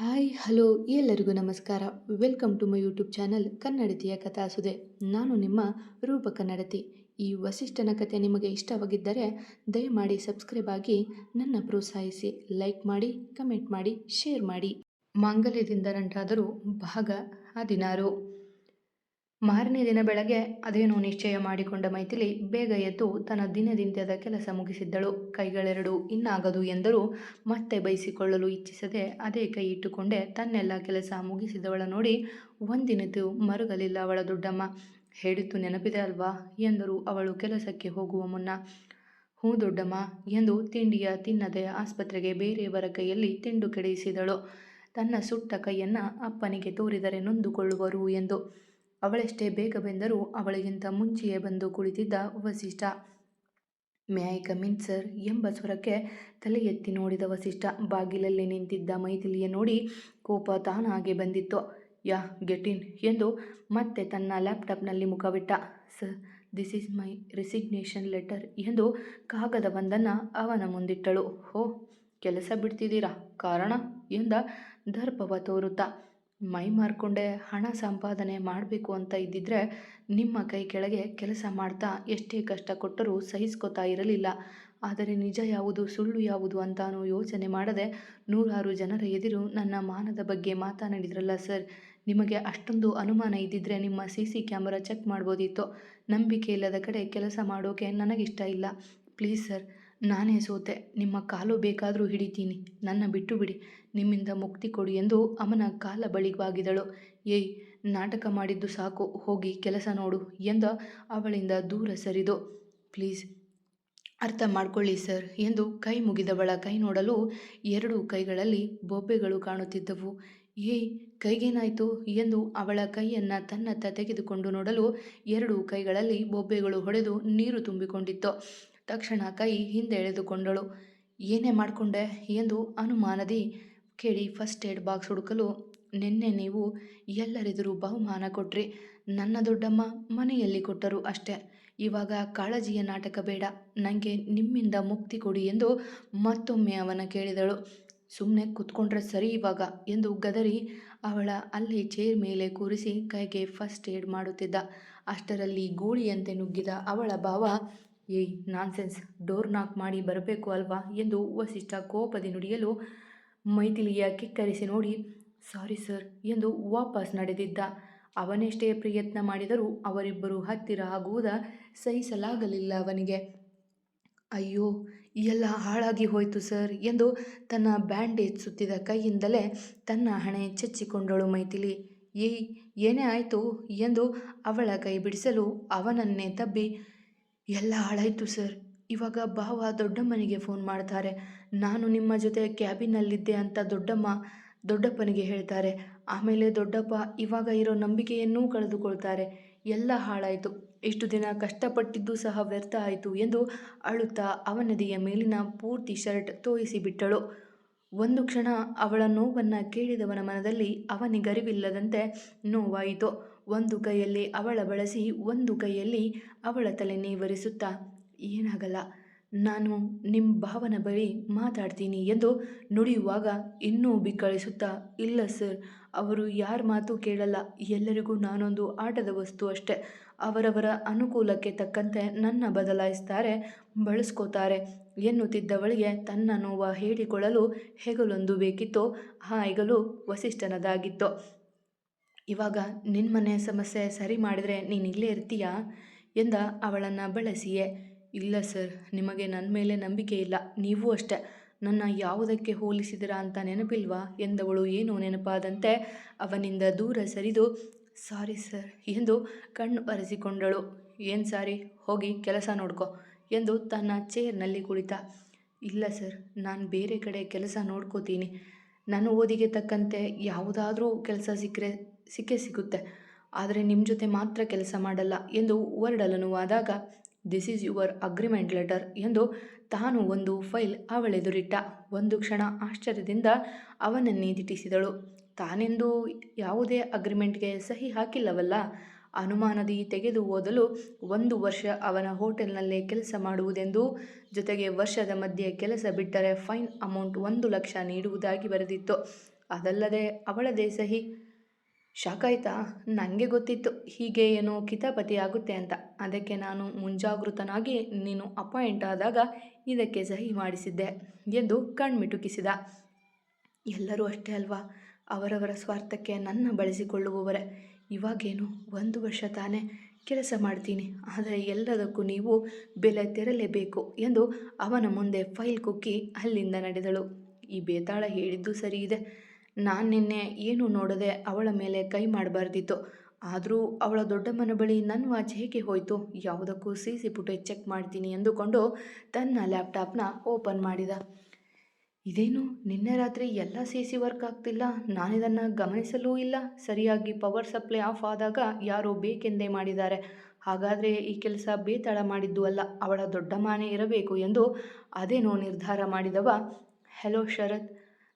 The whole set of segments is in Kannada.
ಹಾಯ್, ಹಲೋ, ಎಲ್ಲರಿಗೂ ನಮಸ್ಕಾರ. Welcome to my YouTube channel ಕನ್ನಡತಿಯ ಕಥಾಸುದೆ. ನಾನು ನಿಮ್ಮ ರೂಪ ಕನ್ನಡತಿ ಈ ವಸಿಷ್ಠನ ಕಥೆ ನಿಮಗೆ ಇಷ್ಟವಾಗಿದ್ದರೆ ದಯಮಾಡಿ ಸಬ್ಸ್ಕ್ರೈಬ್ ಆಗಿ ನನ್ನ ಪ್ರೋತ್ಸಾಹಿಸಿ, ಲೈಕ್ ಮಾಡಿ, ಕಮೆಂಟ್ ಮಾಡಿ, ಶೇರ್ ಮಾಡಿ. ಮಾಂಗಲ್ಯದಿಂದ ನಂಟಾದರೂ ಭಾಗ ಹದಿನಾರು. ಮಾರನೇ ದಿನ ಬೆಳಗ್ಗೆ ಅದೇನೋ ನಿಶ್ಚಯ ಮಾಡಿಕೊಂಡ ಮೈಥಿಲಿ ಬೇಗ ಎದ್ದು ತನ್ನ ದಿನದಿಂತ್ಯದ ಕೆಲಸ ಮುಗಿಸಿದ್ದಳು. ಕೈಗಳೆರಡು ಇನ್ನಾಗದು ಎಂದರೂ ಮತ್ತೆ ಬಯಸಿಕೊಳ್ಳಲು ಇಚ್ಛಿಸದೆ ಅದೇ ಕೈ ಇಟ್ಟುಕೊಂಡೇ ತನ್ನೆಲ್ಲ ಕೆಲಸ ಮುಗಿಸಿದವಳ ನೋಡಿ ಒಂದಿನದ್ದು ಮರುಗಲಿಲ್ಲ ಅವಳ ದೊಡ್ಡಮ್ಮ. ಹೇಳಿದ್ದು ನೆನಪಿದೆ ಅಲ್ವಾ ಎಂದರು ಅವಳು ಕೆಲಸಕ್ಕೆ ಹೋಗುವ ಮುನ್ನ. ಹೂ ದೊಡ್ಡಮ್ಮ ಎಂದು ತಿಂಡಿಯ ತಿನ್ನದೆ ಆಸ್ಪತ್ರೆಗೆ ಬೇರೆಯವರ ಕೈಯಲ್ಲಿ ತಿಂಡು ಕೆಡಿಸಿದಳು ತನ್ನ ಸುಟ್ಟ ಕೈಯನ್ನು ಅಪ್ಪನಿಗೆ ತೋರಿದರೆ ನೊಂದುಕೊಳ್ಳುವರು ಎಂದು. ಅವಳೆಷ್ಟೇ ಬೇಗ ಬೆಂದರೂ ಅವಳಿಗಿಂತ ಮುಂಚೆಯೇ ಬಂದು ಕುಳಿತಿದ್ದ ವಸಿಷ್ಠ. ಮ್ಯಾಯ್ ಕಮಿನ್ ಸರ್ ಎಂಬ ಸ್ವರಕ್ಕೆ ತಲೆ ಎತ್ತಿ ನೋಡಿದ ವಸಿಷ್ಠ ಬಾಗಿಲಲ್ಲಿ ನಿಂತಿದ್ದ ಮೈಥಿಲಿಯ ನೋಡಿ ಕೋಪ ತಾನಾಗೆ ಬಂದಿತ್ತು. ಯಾ, ಗೆಟ್ ಇನ್ ಎಂದು ಮತ್ತೆ ತನ್ನ ಲ್ಯಾಪ್ಟಾಪ್ನಲ್ಲಿ ಮುಖವಿಟ್ಟ. Sir, this is my resignation letter ಎಂದು ಕಾಗದವೊಂದನ್ನು ಅವನ ಮುಂದಿಟ್ಟಳು. ಹೋ ಕೆಲಸ ಬಿಡ್ತಿದ್ದೀರಾ ಕಾರಣ? ಎಂದ ದರ್ಪವ ತೋರುತ್ತಾ. ಮೈ ಮಾರ್ಕೊಂಡೆ ಹಣ ಸಂಪಾದನೆ ಮಾಡಬೇಕು ಅಂತ ಇದ್ದಿದ್ರೆ ನಿಮ್ಮ ಕೈ ಕೆಳಗೆ ಕೆಲಸ ಮಾಡ್ತಾ ಎಷ್ಟೇ ಕಷ್ಟ ಕೊಟ್ಟರೂ ಸಹಿಸ್ಕೋತಾ ಇರಲಿಲ್ಲ. ಆದರೆ ನಿಜ ಯಾವುದು, ಸುಳ್ಳು ಯಾವುದು ಅಂತಾನು ಯೋಚನೆ ಮಾಡದೆ ನೂರಾರು ಜನರ ಎದುರು ನನ್ನ ಮಾನದ ಬಗ್ಗೆ ಮಾತನಾಡಿದ್ರಲ್ಲ ಸರ್. ನಿಮಗೆ ಅಷ್ಟೊಂದು ಅನುಮಾನ ಇದ್ದಿದ್ರೆ ನಿಮ್ಮ ಸಿ ಸಿ ಕ್ಯಾಮರಾ ಚೆಕ್ ಮಾಡ್ಬೋದಿತ್ತು? ನಂಬಿಕೆ ಇಲ್ಲದ ಕಡೆ ಕೆಲಸ ಮಾಡೋಕೆ ನನಗಿಷ್ಟ ಇಲ್ಲ. ಪ್ಲೀಸ್ ಸರ್ ನಾನೇ ಸೋತೆ, ನಿಮ್ಮ ಕಾಲು ಬೇಕಾದರೂ ಹಿಡಿತೀನಿ, ನನ್ನ ಬಿಟ್ಟು ಬಿಡಿ, ನಿಮ್ಮಿಂದ ಮುಕ್ತಿ ಕೊಡಿ ಎಂದು ಅವನ ಕಾಲ ಬಳಿವಾಗಿದಳು ಏಯ್, ನಾಟಕ ಮಾಡಿದ್ದು ಸಾಕು, ಹೋಗಿ ಕೆಲಸ ನೋಡು ಎಂದ ಅವಳಿಂದ ದೂರ ಸರಿದು. ಪ್ಲೀಸ್, ಅರ್ಥ ಮಾಡ್ಕೊಳ್ಳಿ ಸರ್ ಎಂದು ಕೈ ಮುಗಿದವಳ ಕೈ ನೋಡಲು ಎರಡು ಕೈಗಳಲ್ಲಿ ಬೊಬ್ಬೆಗಳು ಕಾಣುತ್ತಿದ್ದವು. ಏಯ್, ಕೈಗೇನಾಯಿತು ಎಂದು ಅವಳ ಕೈಯನ್ನು ತನ್ನತ್ತ ತೆಗೆದುಕೊಂಡು ನೋಡಲು ಎರಡು ಕೈಗಳಲ್ಲಿ ಬೊಬ್ಬೆಗಳು ಹೊಡೆದು ನೀರು ತುಂಬಿಕೊಂಡಿತ್ತು. ತಕ್ಷಣ ಕೈ ಹಿಂದೆ ಎಳೆದುಕೊಂಡಳು. ಏನೇ ಮಾಡಿಕೊಂಡೆ? ಎಂದು ಅನುಮಾನದಿ ಕೇಳಿ ಫಸ್ಟ್ ಏಡ್ ಬಾಕ್ಸ್ ಹುಡುಕಲು, ನಿನ್ನೆ ನೀವು ಎಲ್ಲರೆದುರು ಬಹುಮಾನ ಕೊಟ್ರಿ. ನನ್ನ ದೊಡ್ಡಮ್ಮ ಮನೆಯಲ್ಲಿ ಕೊಟ್ಟರು ಅಷ್ಟೇ. ಇವಾಗ ಕಾಳಜಿಯ ನಾಟಕ ಬೇಡ. ನನಗೆ ನಿಮ್ಮಿಂದ ಮುಕ್ತಿ ಕೊಡಿ ಎಂದು ಮತ್ತೊಮ್ಮೆ ಅವನ ಕೇಳಿದಳು. ಸುಮ್ಮನೆ ಕೂತ್ಕೊಂಡ್ರೆ ಸರಿ ಇವಾಗ ಎಂದು ಗದರಿ ಅವಳ ಅಲ್ಲಿ ಚೇರ್ ಮೇಲೆ ಕೂರಿಸಿ ಕೈಗೆ ಫಸ್ಟ್ ಏಡ್ ಮಾಡುತ್ತಿದ್ದ. ಅಷ್ಟರಲ್ಲಿ ಗೂಳಿಯಂತೆ ನುಗ್ಗಿದ ಅವಳ ಭಾವ ಏಯ್, ನಾನ್ಸೆನ್ಸ್. ಡೋರ್ ನಾಕ್ ಮಾಡಿ ಬರಬೇಕು ಅಲ್ವಾ ಎಂದು ವಸಿಷ್ಠ ಕೋಪದಿ ನುಡಿಯಲು ಮೈಥಿಲಿಯ ಕಿಕ್ಕರಿಸಿ ನೋಡಿ, ಸಾರಿ ಸರ್ ಎಂದು ವಾಪಸ್ ನಡೆದಿದ್ದ. ಅವನೆಷ್ಟೇ ಪ್ರಯತ್ನ ಮಾಡಿದರೂ ಅವರಿಬ್ಬರು ಹತ್ತಿರ ಆಗುವುದ ಸಹಿಸಲಾಗಲಿಲ್ಲ ಅವನಿಗೆ. ಅಯ್ಯೋ ಎಲ್ಲ ಹಾಳಾಗಿ ಹೋಯಿತು ಸರ್ ಎಂದು ತನ್ನ ಬ್ಯಾಂಡೇಜ್ ಸುತ್ತಿದ ಕೈಯಿಂದಲೇ ತನ್ನ ಹಣೆ ಚಚ್ಚಿಕೊಂಡಳು ಮೈಥಿಲಿ. ಏಯ್, ಏನೇ ಆಯಿತು ಎಂದು ಅವಳ ಕೈ ಬಿಡಿಸಲು ಅವನನ್ನೇ ತಬ್ಬಿ ಎಲ್ಲ ಹಾಳಾಯಿತು ಸರ್. ಇವಾಗ ಭಾವ ದೊಡ್ಡಮ್ಮನಿಗೆ ಫೋನ್ ಮಾಡ್ತಾರೆ. ನಾನು ನಿಮ್ಮ ಜೊತೆ ಕ್ಯಾಬಿನಲ್ಲಿದ್ದೆ ಅಂತ ದೊಡ್ಡಮ್ಮ ದೊಡ್ಡಪ್ಪನಿಗೆ ಹೇಳ್ತಾರೆ. ಆಮೇಲೆ ದೊಡ್ಡಪ್ಪ ಇವಾಗ ಇರೋ ನಂಬಿಕೆಯನ್ನೂ ಕಳೆದುಕೊಳ್ತಾರೆ. ಎಲ್ಲ ಹಾಳಾಯಿತು. ಇಷ್ಟು ದಿನ ಕಷ್ಟಪಟ್ಟಿದ್ದು ಸಹ ವ್ಯರ್ಥ ಆಯಿತು ಎಂದು ಅಳುತ್ತಾ ಅವನದಿಯ ಮೇಲಿನ ಪೂರ್ತಿ ಶರ್ಟ್ ತೋಯಿಸಿಬಿಟ್ಟಳು. ಒಂದು ಕ್ಷಣ ಅವಳ ನೋವನ್ನು ಕೇಳಿದವನ ಮನದಲ್ಲಿ ಅವನಿಗರಿವಿಲ್ಲದಂತೆ ನೋವಾಯಿತು. ಒಂದು ಕೈಯಲ್ಲಿ ಅವಳ ಬಳಸಿ ಒಂದು ಕೈಯಲ್ಲಿ ಅವಳ ತಲೆ ನೇವರಿಸುತ್ತಾ, ಏನಾಗಲ್ಲ, ನಾನು ನಿಮ್ಮ ಭಾವನ ಬಳಿ ಮಾತಾಡ್ತೀನಿ ಎಂದು ನುಡಿಯುವಾಗ ಇನ್ನೂ ಬಿಕ್ಕಳಿಸುತ್ತಾ, ಇಲ್ಲ ಸರ್, ಅವರು ಯಾರ ಮಾತು ಕೇಳಲ್ಲ, ಎಲ್ಲರಿಗೂ ನಾನೊಂದು ಆಟದ ವಸ್ತು ಅಷ್ಟೆ, ಅವರವರ ಅನುಕೂಲಕ್ಕೆ ತಕ್ಕಂತೆ ನನ್ನ ಬದಲಾಯಿಸ್ತಾರೆ, ಬಳಸ್ಕೋತಾರೆ ಎನ್ನುತ್ತಿದ್ದವಳಿಗೆ ತನ್ನ ನೋವ ಹೇಳಿಕೊಳ್ಳಲು ಹೆಗಲೊಂದು ಬೇಕಿತ್ತೋ, ಆ ಹೆಗಲು ವಸಿಷ್ಠನದಾಗಿತ್ತು ಇವಾಗ ನಿನ್ನ ಮನೆ ಸಮಸ್ಯೆ ಸರಿ ಮಾಡಿದರೆ ನೀನು ಇಲ್ಲೇ ಇರ್ತೀಯಾ? ಎಂದ ಅವಳನ್ನು ಬಳಸಿಯೇ, ಇಲ್ಲ ಸರ್, ನಿಮಗೆ ನನ್ನ ಮೇಲೆ ನಂಬಿಕೆ ಇಲ್ಲ, ನೀವು ಅಷ್ಟೆ. ನನ್ನ ಯಾವುದಕ್ಕೆ ಹೋಲಿಸಿದಿರಾ ಅಂತ ನೆನಪಿಲ್ವಾ? ಎಂದವಳು ಏನೋ ನೆನಪಾದಂತೆ ಅವನಿಂದ ದೂರ ಸರಿದು, ಸಾರಿ ಸರ್, ಎಂದು ಕಣ್ಣು ಒರೆಸಿಕೊಂಡಳು ಏನು ಸಾರಿ? ಹೋಗಿ ಕೆಲಸ ನೋಡ್ಕೊ, ಎಂದು ತನ್ನ ಚೇರ್ನಲ್ಲಿ ಕುಳಿತ. ಇಲ್ಲ ಸರ್, ನಾನು ಬೇರೆ ಕಡೆ ಕೆಲಸ ನೋಡ್ಕೋತೀನಿ. ನನ್ನ ಓದಿಗೆ ತಕ್ಕಂತೆ ಯಾವುದಾದ್ರೂ ಕೆಲಸ ಸಿಕ್ಕರೆ ಸಿಕ್ಕೇ ಸಿಗುತ್ತೆ. ಆದರೆ ನಿಮ್ಮ ಜೊತೆ ಮಾತ್ರ ಕೆಲಸ ಮಾಡಲ್ಲ ಎಂದು ಹೊರಡಲನುವಾದಾಗ this is your agreement letter ಎಂದು ತಾನು ಒಂದು ಫೈಲ್ ಅವಳೆದುರಿಟ್ಟ. ಒಂದು ಕ್ಷಣ ಆಶ್ಚರ್ಯದಿಂದ ಅವನನ್ನೇ ದಿಟ್ಟಿಸಿದಳು. ತಾನೆಂದು ಯಾವುದೇ ಅಗ್ರಿಮೆಂಟ್ಗೆ ಸಹಿ ಹಾಕಿಲ್ಲವಲ್ಲ? ಅನುಮಾನದಿ ತೆಗೆದು ಓದಲು ಒಂದು ವರ್ಷ ಅವನ ಹೋಟೆಲ್ನಲ್ಲೇ ಕೆಲಸ ಮಾಡುವುದೆಂದು, ಜೊತೆಗೆ ವರ್ಷದ ಮಧ್ಯೆ ಕೆಲಸ ಬಿಟ್ಟರೆ ಫೈನ್ ಅಮೌಂಟ್ ಒಂದು ಲಕ್ಷ ನೀಡುವುದಾಗಿ ಬರೆದಿತ್ತು. ಅದಲ್ಲದೆ ಅವಳದೇ ಸಹಿ. ಶಾಕ್ ಆಯ್ತಾ? ನನಗೆ ಗೊತ್ತಿತ್ತು. ಹೀಗೆ ಏನೋ ಕಿತಾಪತಿ ಆಗುತ್ತೆ ಅಂತ. ಅದಕ್ಕೆ ನಾನು ಮುಂಜಾಗೃತನಾಗಿ ನೀನು ಅಪಾಯಿಂಟ್ ಆದಾಗ ಇದಕ್ಕೆ ಸಹಿ ಮಾಡಿಸಿದ್ದೆ ಎಂದು ಕಣ್ಮಿಟುಕಿಸಿದ. ಎಲ್ಲರೂ ಅಷ್ಟೇ ಅಲ್ವಾ? ಅವರವರ ಸ್ವಾರ್ಥಕ್ಕೆ ನನ್ನ ಬಳಸಿಕೊಳ್ಳುವವರೇ. ಇವಾಗೇನು? ಒಂದು ವರ್ಷ ತಾನೇ ಕೆಲಸ ಮಾಡ್ತೀನಿ. ಆದರೆ ಎಲ್ಲದಕ್ಕೂ ನೀವು ಬೆಲೆ ತೆರಲೇಬೇಕು ಎಂದು ಅವನ ಮುಂದೆ ಫೈಲ್ ಕುಕ್ಕಿ ಅಲ್ಲಿಂದ ನಡೆದಳು. ಈ ಬೇತಾಳ ಹೇಳಿದ್ದು ಸರಿ ಇದೆ. ನಾನು ನಿನ್ನೆ ಏನು ನೋಡದೆ ಅವಳ ಮೇಲೆ ಕೈ ಮಾಡಬಾರ್ದಿತ್ತು. ಆದರೂ ಅವಳ ದೊಡ್ಡಮ್ಮನ ಬಳಿ ನನ್ನ ವಾಚ್ ಹೇಗೆ ಹೋಯಿತು? ಯಾವುದಕ್ಕೂ ಸಿ ಸಿ ಚೆಕ್ ಮಾಡ್ತೀನಿ ಎಂದುಕೊಂಡು ತನ್ನ ಲ್ಯಾಪ್ಟಾಪ್ನ ಓಪನ್ ಮಾಡಿದ. ಇದೇನು, ನಿನ್ನೆ ರಾತ್ರಿ ಎಲ್ಲ ಸಿ ಸಿ ವರ್ಕ್ ಆಗ್ತಿಲ್ಲ? ನಾನಿದನ್ನು ಗಮನಿಸಲೂ ಇಲ್ಲ. ಸರಿಯಾಗಿ ಪವರ್ ಸಪ್ಲೈ ಆಫ್ ಆದಾಗ ಯಾರೋ ಬೇಕೆಂದೇ ಮಾಡಿದ್ದಾರೆ. ಹಾಗಾದರೆ ಈ ಕೆಲಸ ಬೇತಾಳ ಮಾಡಿದ್ದು ಅಲ್ಲ, ಅವಳ ದೊಡ್ಡ ಮಾನೆ ಇರಬೇಕು ಎಂದು ಅದೇನೋ ನಿರ್ಧಾರ ಮಾಡಿದವ. ಹೆಲೋ ಶರತ್.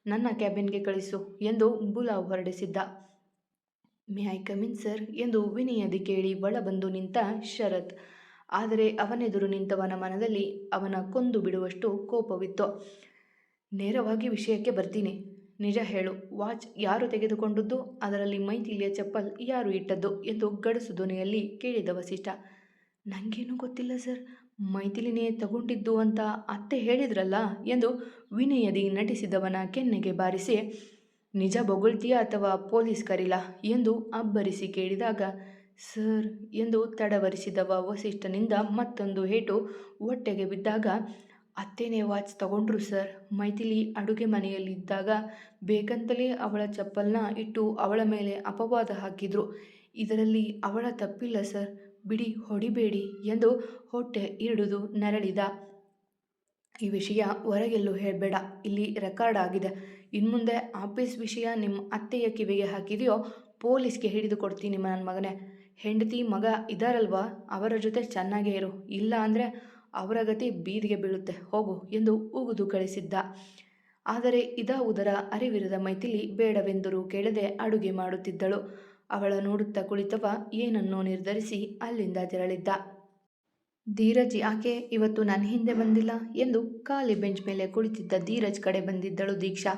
ನನ್ನ ಕ್ಯಾಬಿನ್ಗೆ ಕಳಿಸು ಎಂದು ಬುಲಾವ್ ಹೊರಡಿಸಿದ್ದ. ಮೇ ಐ ಕಮಿನ್ ಸರ್ ಎಂದು ವಿನಯದಿ ಕೇಳಿ ಒಳ ಬಂದು ನಿಂತ ಶರತ್. ಆದರೆ ಅವನೆದುರು ನಿಂತವನ ಮನದಲ್ಲಿ ಅವನ ಕೊಂದು ಬಿಡುವಷ್ಟು ಕೋಪವಿತ್ತು. ನೇರವಾಗಿ ವಿಷಯಕ್ಕೆ ಬರ್ತೀನಿ. ನಿಜ ಹೇಳು, ವಾಚ್ ಯಾರು ತೆಗೆದುಕೊಂಡದ್ದು? ಅದರಲ್ಲಿ ಮೈತಿಲಿಯ ಚಪ್ಪಲ್ ಯಾರು ಇಟ್ಟದ್ದು? ಎಂದು ಗಡಸು ಧ್ವನಿಯಲ್ಲಿ ಕೇಳಿದ ವಸಿಷ್ಠ. ನನಗೇನೂ ಗೊತ್ತಿಲ್ಲ, ಸರ್. ಮೈಥಿಲಿನೇ ತಗೊಂಡಿದ್ದು ಅಂತ ಅತ್ತೆ ಹೇಳಿದ್ರಲ್ಲ ಎಂದು ವಿನಯದಿ ನಟಿಸಿದವನ ಕೆನ್ನೆಗೆ ಬಾರಿಸಿ, ನಿಜ ಬೊಗಳ್ತೀಯಾ ಅಥವಾ ಪೊಲೀಸ್ ಕರೀಲಾ? ಎಂದು ಅಬ್ಬರಿಸಿ ಕೇಳಿದಾಗ, ಸರ್, ಎಂದು ತಡವರಿಸಿದವ ವಸಿಷ್ಠನಿಂದ ಮತ್ತೊಂದು ಹೇಟು ಹೊಟ್ಟೆಗೆ ಬಿದ್ದಾಗ, ಅತ್ತೇನೇ ವಾಚ್ ತಗೊಂಡ್ರು ಸರ್. ಮೈಥಿಲಿ ಅಡುಗೆ ಮನೆಯಲ್ಲಿದ್ದಾಗ ಬೇಕಂತಲೇ ಅವಳ ಚಪ್ಪಲ್ನ ಇಟ್ಟು ಅವಳ ಮೇಲೆ ಅಪವಾದ ಹಾಕಿದ್ರು. ಇದರಲ್ಲಿ ಅವಳ ತಪ್ಪಿಲ್ಲ ಸರ್. ಬಿಡಿ ಹೊಡಿಬೇಡಿ ಎಂದು ಹೊಟ್ಟೆ ಹಿಡಿದು ನರಳಿದ. ಈ ವಿಷಯ ಹೊರಗೆಲ್ಲೂ ಹೇಳಬೇಡ, ಇಲ್ಲಿ ರೆಕಾರ್ಡ್ ಆಗಿದೆ. ಇನ್ಮುಂದೆ ಆಫೀಸ್ ವಿಷಯ ನಿಮ್ಮ ಅತ್ತೆಯ ಕಿವಿಗೆ ಹಾಕಿದೆಯೋ, ಪೊಲೀಸ್ಗೆ ಹಿಡಿದು ಕೊಡ್ತೀನಿ ನನ್ನ ಮಗನೇ. ಹೆಂಡತಿ ಮಗ ಇದಾರಲ್ವಾ? ಅವರ ಜೊತೆ ಚೆನ್ನಾಗೇ ಇರು. ಇಲ್ಲ ಅಂದರೆ ಅವರ ಗತಿ ಬೀದಿಗೆ ಬೀಳುತ್ತೆ. ಹೋಗು ಎಂದು ಉಗುದು ಕಳಿಸಿದ್ದ. ಆದರೆ ಇದಾವುದರ ಅರಿವಿರದ ಮೈಥಿಲಿ ಬೇಡವೆಂದರೂ ಕೇಳದೆ ಅಡುಗೆ ಮಾಡುತ್ತಿದ್ದಳು. ಅವಳ ನೋಡುತ್ತಾ ಕುಳಿತವ ಏನನ್ನೋ ನಿರ್ಧರಿಸಿ ಅಲ್ಲಿಂದ ತೆರಳಿದ್ದ. ಧೀರಜ್ ಯಾಕೆ ಇವತ್ತು ನನ್ನ ಹಿಂದೆ ಬಂದಿಲ್ಲ ಎಂದು ಖಾಲಿ ಬೆಂಚ್ ಮೇಲೆ ಕುಳಿತಿದ್ದ ಧೀರಜ್ ಕಡೆ ಬಂದಿದ್ದಳು ದೀಕ್ಷಾ.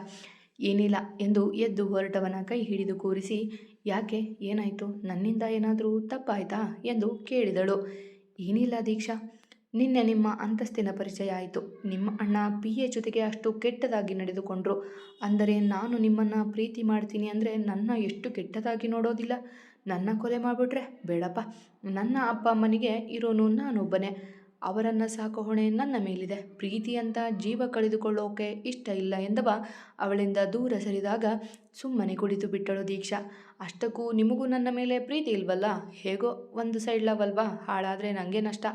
ಏನಿಲ್ಲ ಎಂದು ಎದ್ದು ಹೊರಟವನ ಕೈ ಹಿಡಿದು ಕೂರಿಸಿ, ಯಾಕೆ? ಏನಾಯಿತು? ನನ್ನಿಂದ ಏನಾದರೂ ತಪ್ಪಾಯ್ತಾ? ಎಂದು ಕೇಳಿದಳು. ಏನಿಲ್ಲ ದೀಕ್ಷಾ. ನಿನ್ನೆ ನಿಮ್ಮ ಅಂತಸ್ತಿನ ಪರಿಚಯ ಆಯಿತು. ನಿಮ್ಮ ಅಣ್ಣ ಪಿ ಎ. ಜೊತೆಗೆ ಅಷ್ಟು ಕೆಟ್ಟದಾಗಿ ನಡೆದುಕೊಂಡ್ರು. ಅಂದರೆ ನಾನು ನಿಮ್ಮನ್ನು ಪ್ರೀತಿ ಮಾಡ್ತೀನಿ ಅಂದರೆ ನನ್ನ ಎಷ್ಟು ಕೆಟ್ಟದಾಗಿ ನೋಡೋದಿಲ್ಲ. ನನ್ನ ಕೊಲೆ ಮಾಡಿಬಿಟ್ರೆ ಬೇಡಪ್ಪ. ನನ್ನ ಅಪ್ಪ ಅಮ್ಮನಿಗೆ ಇರೋನು ನಾನೊಬ್ಬನೇ. ಅವರನ್ನು ಸಾಕೋ ಹೊಣೆ ನನ್ನ ಮೇಲಿದೆ. ಪ್ರೀತಿ ಅಂತ ಜೀವ ಕಳೆದುಕೊಳ್ಳೋಕೆ ಇಷ್ಟ ಇಲ್ಲ ಎಂದವ ಅವಳಿಂದ ದೂರ ಸರಿದಾಗ ಸುಮ್ಮನೆ ಕುಳಿತು ಬಿಟ್ಟಳು ದೀಕ್ಷಾ. ಅಷ್ಟಕ್ಕೂ ನಿಮಗೂ ನನ್ನ ಮೇಲೆ ಪ್ರೀತಿ ಇಲ್ವಲ್ಲ? ಹೇಗೋ ಒಂದು ಸೈಡ್ ಲವ್ ಹಾಳಾದರೆ ನನಗೆ ನಷ್ಟ.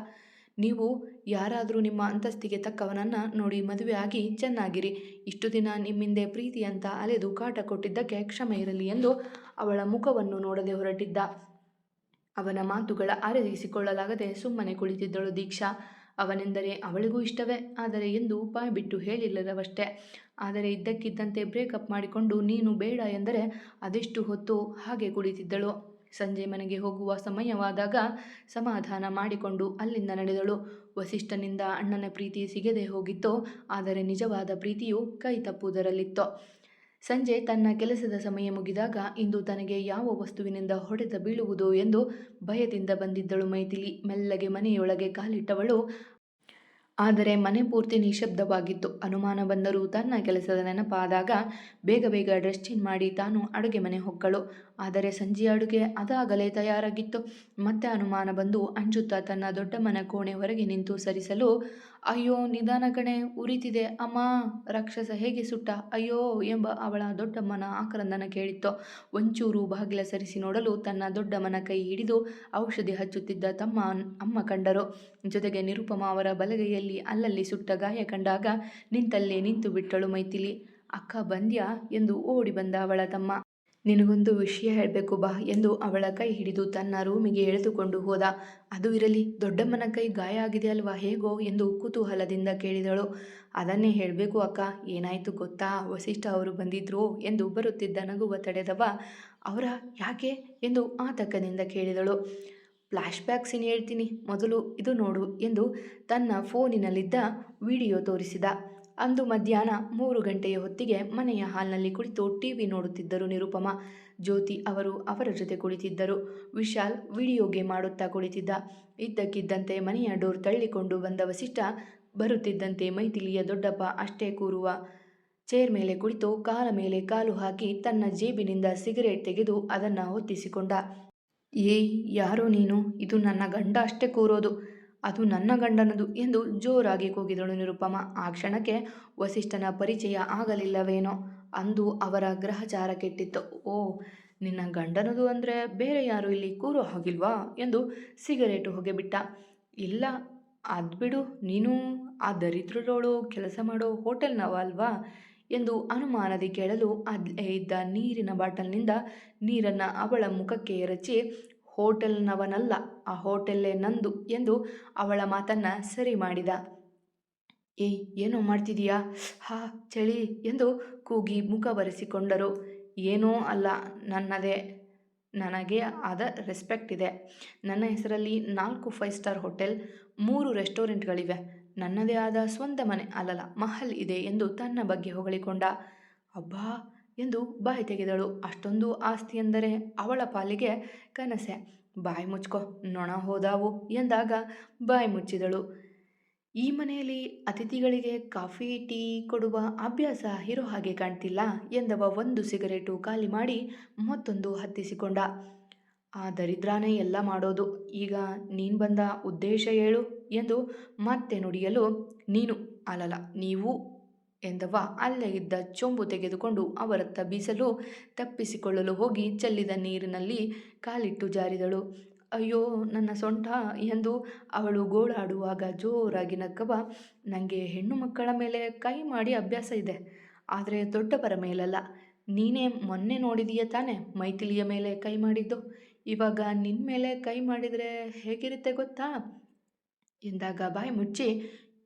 ನೀವು ಯಾರಾದರೂ ನಿಮ್ಮ ಅಂತಸ್ತಿಗೆ ತಕ್ಕವನನ್ನು ನೋಡಿ ಮದುವೆ ಆಗಿ ಚೆನ್ನಾಗಿರಿ. ಇಷ್ಟು ದಿನ ನಿಮ್ಮಿಂದೆ ಪ್ರೀತಿ ಅಂತ ಅಲೆದು ಕಾಟ ಕೊಟ್ಟಿದ್ದಕ್ಕೆ ಕ್ಷಮೆ ಇರಲಿ ಎಂದು ಅವಳ ಮುಖವನ್ನು ನೋಡದೆ ಹೊರಟಿದ್ದ. ಅವನ ಮಾತುಗಳ ಆರೆದಿಸಿಕೊಳ್ಳಲಾಗದೆ ಸುಮ್ಮನೆ ಕುಳಿತಿದ್ದಳು ದೀಕ್ಷಾ. ಅವನೆಂದರೆ ಅವಳಿಗೂ ಇಷ್ಟವೇ, ಆದರೆ ಎಂದು ಉಪಾಯ ಬಿಟ್ಟು ಹೇಳಿಲ್ಲದವಷ್ಟೇ. ಆದರೆ ಇದ್ದಕ್ಕಿದ್ದಂತೆ ಬ್ರೇಕಪ್ ಮಾಡಿಕೊಂಡು ನೀನು ಬೇಡ ಎಂದರೆ ಅದೆಷ್ಟು ಹೊತ್ತು ಹಾಗೆ ಕುಳಿತಿದ್ದಳು. ಸಂಜೆ ಮನೆಗೆ ಹೋಗುವ ಸಮಯವಾದಾಗ ಸಮಾಧಾನ ಮಾಡಿಕೊಂಡು ಅಲ್ಲಿಂದ ನಡೆದಳು. ವಸಿಷ್ಠನಿಂದ ಅಣ್ಣನ ಪ್ರೀತಿ ಸಿಗದೆ ಹೋಗಿತ್ತೋ. ಆದರೆ ನಿಜವಾದ ಪ್ರೀತಿಯು ಕೈ ತಪ್ಪುವುದರಲ್ಲಿತ್ತು. ಸಂಜೆ ತನ್ನ ಕೆಲಸದ ಸಮಯ ಮುಗಿದಾಗ ಇಂದು ತನಗೆ ಯಾವ ವಸ್ತುವಿನಿಂದ ಹೊಡೆತ ಬೀಳುವುದು ಎಂದು ಭಯದಿಂದ ಬಂದಿದ್ದಳು ಮೈಥಿಲಿ. ಮೆಲ್ಲಗೆ ಮನೆಯೊಳಗೆ ಕಾಲಿಟ್ಟವಳು. ಆದರೆ ಮನೆ ಪೂರ್ತಿ ನಿಶಬ್ದವಾಗಿತ್ತು ಅನುಮಾನ ಬಂದರೂ ತನ್ನ ಕೆಲಸದ ನೆನಪಾದಾಗ ಬೇಗ ಬೇಗ ಡ್ರೆಸ್ ಚೇಂಜ್ ಮಾಡಿ ತಾನು ಅಡುಗೆ ಮನೆ ಹೊಕ್ಕಳು. ಆದರೆ ಸಂಜೆಯ ಅಡುಗೆ ಅದಾಗಲೇ ತಯಾರಾಗಿತ್ತು. ಮತ್ತೆ ಅನುಮಾನ ಬಂದು ಅಂಜುತ್ತಾ ತನ್ನ ದೊಡ್ಡಮ್ಮನ ಕೋಣೆ ಹೊರಗೆ ನಿಂತು ಸರಿಸಲು ಅಯ್ಯೋ, ನಿಧಾನ ಕಣೆ, ಉರಿತಿದೆ. ಅಮ್ಮ, ರಾಕ್ಷಸ ಹೇಗೆ ಸುಟ್ಟ? ಅಯ್ಯೋ ಎಂಬ ಅವಳ ದೊಡ್ಡಮ್ಮನ ಆಕ್ರಂದನ ಕೇಳಿತ್ತು. ಒಂಚೂರು ಬಾಗಿಲ ಸರಿಸಿ ನೋಡಲು ತನ್ನ ದೊಡ್ಡಮ್ಮನ ಕೈ ಹಿಡಿದು ಔಷಧಿ ಹಚ್ಚುತ್ತಿದ್ದ ತಮ್ಮ ಅಮ್ಮ ಕಂಡರು. ಜೊತೆಗೆ ನಿರುಪಮ ಅವರ ಬಲಗೈಯಲ್ಲಿ ಅಲ್ಲಲ್ಲಿ ಸುಟ್ಟ ಗಾಯ ಕಂಡಾಗ ನಿಂತಲ್ಲೇ ನಿಂತು ಬಿಟ್ಟಳು ಮೈಥಿಲಿ. ಅಕ್ಕ ಬಂದ್ಯಾ? ಎಂದು ಓಡಿ ಬಂದ ಅವಳ ತಮ್ಮ. ನಿನಗೊಂದು ವಿಷಯ ಹೇಳಬೇಕು ಬಾ ಎಂದು ಅವಳ ಕೈ ಹಿಡಿದು ತನ್ನ ರೂಮಿಗೆ ಎಳೆದುಕೊಂಡು ಹೋದ. ಅದು ಇರಲಿ, ದೊಡ್ಡಮ್ಮನ ಕೈ ಗಾಯ ಆಗಿದೆ ಅಲ್ವಾ, ಹೇಗೋ ಎಂದು ಕುತೂಹಲದಿಂದ ಕೇಳಿದಳು. ಅದನ್ನೇ ಹೇಳಬೇಕು ಅಕ್ಕ, ಏನಾಯಿತು ಗೊತ್ತಾ? ವಸಿಷ್ಠ ಅವರು ಬಂದಿದ್ರು ಎಂದು ಬರುತ್ತಿದ್ದ ನಗುವ ತಡೆದವ ಅವರ ಯಾಕೆ ಎಂದು ಆತಕದಿಂದ ಕೇಳಿದಳು. ಫ್ಲ್ಯಾಶ್ ಬ್ಯಾಕ್ ಸೀನ್ ಹೇಳ್ತೀನಿ, ಮೊದಲು ಇದು ನೋಡು ಎಂದು ತನ್ನ ಫೋನಿನಲ್ಲಿದ್ದ ವಿಡಿಯೋ ತೋರಿಸಿದ. ಅಂದು ಮಧ್ಯಾಹ್ನ ಮೂರು ಗಂಟೆಯ ಹೊತ್ತಿಗೆ ಮನೆಯ ಹಾಲ್ನಲ್ಲಿ ಕುಳಿತು ಟಿವಿ ನೋಡುತ್ತಿದ್ದರು ನಿರುಪಮ. ಜ್ಯೋತಿ ಅವರು ಅವರ ಜೊತೆ ಕುಳಿತಿದ್ದರು. ವಿಶಾಲ್ ವಿಡಿಯೋ ಗೇಮ್ ಮಾಡುತ್ತಾ ಕುಳಿತಿದ್ದ. ಇದ್ದಕ್ಕಿದ್ದಂತೆ ಮನೆಯ ಡೋರ್ ತಳ್ಳಿಕೊಂಡು ಬಂದ ವಸಿಷ್ಠ ಬರುತ್ತಿದ್ದಂತೆ ಮೈಥಿಲಿಯ ದೊಡ್ಡಪ್ಪ ಅಷ್ಟೇ ಕೂರುವ ಚೇರ್ ಮೇಲೆ ಕುಳಿತು ಕಾಲ ಮೇಲೆ ಕಾಲು ಹಾಕಿ ತನ್ನ ಜೇಬಿನಿಂದ ಸಿಗರೇಟ್ ತೆಗೆದು ಅದನ್ನು ಹೊತ್ತಿಸಿಕೊಂಡ. ಏಯ್, ಯಾರೋ ನೀನು? ಇದು ನನ್ನ ಗಂಡ ಅಷ್ಟೇ ಕೂರೋದು. ಅದು ನನ್ನ ಗಂಡನದು ಎಂದು ಜೋರಾಗಿ ಕೂಗಿದಳು ನಿರುಪಮ. ಆ ಕ್ಷಣಕ್ಕೆ ವಸಿಷ್ಠನ ಪರಿಚಯ ಆಗಲಿಲ್ಲವೇನೋ ಅಂದು ಅವರ ಗ್ರಹಚಾರ ಕೆಟ್ಟಿತ್ತು. ಓ, ನಿನ್ನ ಗಂಡನದು ಅಂದರೆ ಬೇರೆ ಯಾರು ಇಲ್ಲಿ ಕೂರೋ ಹಾಗಿಲ್ವಾ ಎಂದು ಸಿಗರೇಟು ಹೊಗೆ ಬಿಟ್ಟ ಇಲ್ಲ, ಅದ್ಬಿಡು, ನೀನು ಆ ದರಿದ್ರರೋಳು ಕೆಲಸ ಮಾಡೋ ಹೋಟೆಲ್ನವ ಅಲ್ವಾ ಎಂದು ಅನುಮಾನದಿ ಕೇಳಲು ಅಲ್ಲೇ ಇದ್ದ ನೀರಿನ ಬಾಟಲ್ನಿಂದ ನೀರನ್ನು ಅವಳ ಮುಖಕ್ಕೆ ಎರಚಿ ಹೋಟೆಲ್ನವನಲ್ಲ, ಆ ಹೋಟೆಲ್ಲೇ ನಂದು ಎಂದು ಅವಳ ಮಾತನ್ನು ಸರಿ ಮಾಡಿದ. ಏಯ್, ಏನೋ ಮಾಡ್ತಿದೀಯಾ? ಹಾ, ಚಳಿ ಎಂದು ಕೂಗಿ ಮುಖ ಬರೆಸಿಕೊಂಡರು. ಏನೂ ಅಲ್ಲ, ನನ್ನದೇ, ನನಗೆ ಆದ ರೆಸ್ಪೆಕ್ಟ್ ಇದೆ. ನನ್ನ ಹೆಸರಲ್ಲಿ ನಾಲ್ಕು ಫೈವ್ ಸ್ಟಾರ್ ಹೋಟೆಲ್, ಮೂರು ರೆಸ್ಟೋರೆಂಟ್ಗಳಿವೆ ನನ್ನದೇ ಆದ ಸ್ವಂತ ಮನೆ ಅಲ್ಲಲ್ಲ, ಮಹಲ್ ಇದೆ ಎಂದು ತನ್ನ ಬಗ್ಗೆ ಹೊಗಳಿಕೊಂಡ. ಅಬ್ಬಾ ಎಂದು ಬಾಯಿ ತೆಗೆದಳು. ಅಷ್ಟೊಂದು ಆಸ್ತಿ ಎಂದರೆ ಅವಳ ಪಾಲಿಗೆ ಕನಸೆ. ಬಾಯಿ ಮುಚ್ಕೊ, ನೊಣ ಹೋದಾವು ಎಂದಾಗ ಬಾಯಿ ಮುಚ್ಚಿದಳು. ಈ ಮನೆಯಲ್ಲಿ ಅತಿಥಿಗಳಿಗೆ ಕಾಫಿ, ಟೀ ಕೊಡುವ ಅಭ್ಯಾಸ ಇರೋ ಹಾಗೆ ಕಾಣ್ತಿಲ್ಲ ಎಂದವ ಒಂದು ಸಿಗರೇಟು ಖಾಲಿ ಮಾಡಿ ಮತ್ತೊಂದು ಹತ್ತಿಸಿಕೊಂಡ. ಆ ದರಿದ್ರಾನೇ ಎಲ್ಲ ಮಾಡೋದು. ಈಗ ನೀನು ಬಂದ ಉದ್ದೇಶ ಹೇಳು ಎಂದು ಮತ್ತೆ ನುಡಿಯಲು, ನೀನು ಅಲ್ಲಲ್ಲ ನೀವು ಎಂದವ. ಅಲ್ಲೇ ಇದ್ದ ಚೊಂಬು ತೆಗೆದುಕೊಂಡು ಅವರತ್ತ ಬೀಸಲು ತಪ್ಪಿಸಿಕೊಳ್ಳಲು ಹೋಗಿ ಚೆಲ್ಲಿದ ನೀರಿನಲ್ಲಿ ಕಾಲಿಟ್ಟು ಜಾರಿದಳು. ಅಯ್ಯೋ, ನನ್ನ ಸೊಂಟ ಎಂದು ಅವಳು ಗೋಳಾಡುವಾಗ ಜೋರಾಗಿ ನಕ್ಕವ ನನಗೆ ಹೆಣ್ಣು ಮಕ್ಕಳ ಮೇಲೆ ಕೈ ಮಾಡಿ ಅಭ್ಯಾಸ ಇದೆ. ಆದರೆ ದೊಡ್ಡವರ ಮೇಲಲ್ಲ. ನೀನೇ ಮೊನ್ನೆ ನೋಡಿದೀಯ ತಾನೆ ಮೈಥಿಲಿಯ ಮೇಲೆ ಕೈ ಮಾಡಿದ್ದು. ಇವಾಗ ನಿನ್ನ ಮೇಲೆ ಕೈ ಮಾಡಿದರೆ ಹೇಗಿರುತ್ತೆ ಗೊತ್ತಾ? ಎಂದಾಗ ಬಾಯಿ ಮುಚ್ಚಿ